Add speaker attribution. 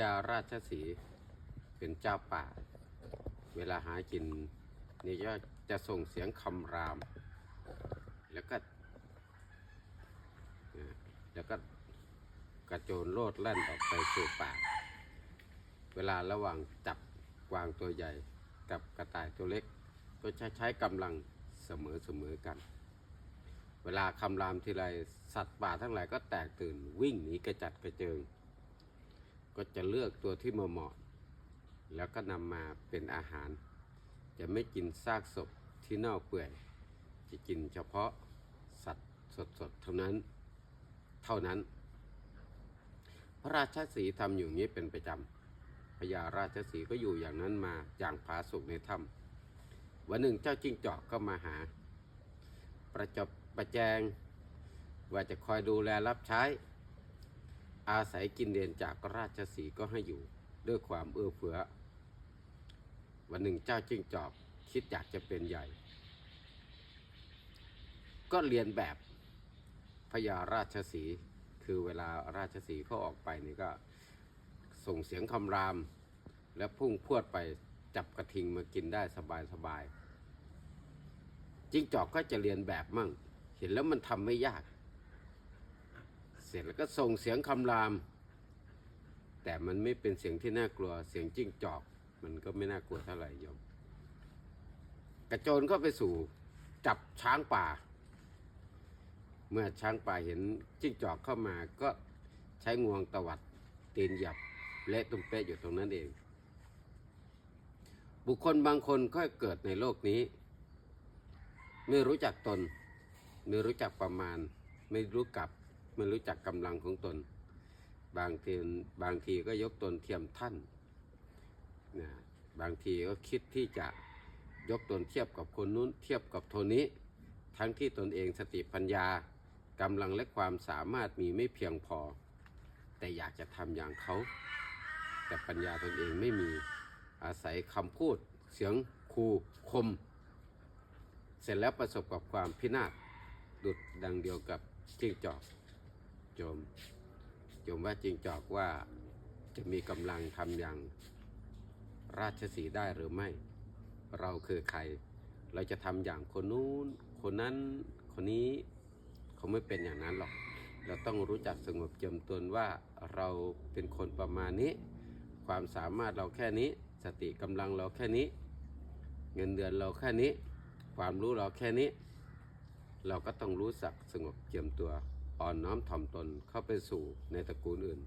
Speaker 1: ญาราชสีเป็นเจ้าป่า เวลาหากินนี่ก็จะส่งเสียงคำราม แล้วก็ แล้วก็กระโจนโลดแล่นออกไปสู่ป่า เวลาระหว่างจับกวางตัวใหญ่กับกระต่ายตัวเล็ก ก็จะใช้กำลังเสมอเสมอกัน เวลาคำรามทีไรสัตว์ป่าทั้งหลายก็แตกตื่นวิ่งหนีกระจัดกระเจิง ก็จะเลือกตัวที่เหมาะแล้วก็นำมาเป็นอาหาร จะไม่กินซากศพที่เน่าเปื่อย จะกินเฉพาะสัตว์สดๆเท่านั้น เท่านั้น พระราชสีทำอยู่อย่างนี้เป็นประจำพญาราชสีก็อยู่อย่างนั้นมาอย่างผาสุกในถ้ำวันหนึ่งเจ้าจิ้งจอกก็มาหา ประจบประแจง ว่าจะคอยดูแลรับใช้ อาศัยกินเดนจากราชสีก็ให้อยู่ด้วยความเอื้อเฟื้อ วันหนึ่งเจ้าจิ้งจอกคิดอยากจะเป็นใหญ่ ก็เรียนแบบพญาราชสีคือเวลาราชสีเขาออกไปนี่ก็ส่งเสียงคำราม และพุ่งพรวดไปจับกระทิงมากินได้สบายสบายๆจิ้งจอกก็จะเรียนแบบมั่ง เห็นแล้วมันทำไม่ยาก เสร็จแล้วก็ส่งเสียงคำราม แต่มันไม่เป็นเสียงที่น่ากลัว เสียงจิ้งจอก มันก็ไม่น่ากลัวเท่าไหร่โยม กระโจนเข้าไปสู่จับช้างป่า เมื่อช้างป่าเห็นจิ้งจอกเข้ามาก็ใช้งวงตวัดตีนหยับเละตุ้มเป๊ะอยู่ตรงนั้นเอง บุคคลบางคนก็เกิดในโลกนี้ ไม่รู้จักตน ไม่รู้จักประมาณ ไม่รู้กับ ไม่รู้จักกำลังของตน บางทีบางทีก็ยกตนเทียมท่านนะบางทีก็คิดที่จะยกตนเทียบกับคนนู้นเทียบกับคนนี้ ทั้งที่ตนเองสติปัญญากำลังและความสามารถมีไม่เพียงพอ แต่อยากจะทำอย่างเขา แต่ปัญญาตนเองไม่มีอาศัยคำพูดเสียงคูคม เสร็จแล้วประสบกับความพินาศดุดดังเดียวกับจิ้งจอก โจมโจมว่าจริงจอกว่าจะมีกำลังทำอย่างราชสีได้หรือไม่ เราคือใคร เราจะทำอย่างคนนู้น คนนั้น คนนี้เขาไม่เป็นอย่างนั้นหรอก เราต้องรู้จักสงบเจียมตนว่าเราเป็นคนประมาณนี้ ความสามารถเราแค่นี้ สติกำลังเราแค่นี้ เงินเดือนเราแค่นี้ ความรู้เราแค่นี้ เราก็ต้องรู้สักสงบเจียมตัว อ่อนน้อมถ่อมตนเข้าไปสู่ในตระกูลอื่น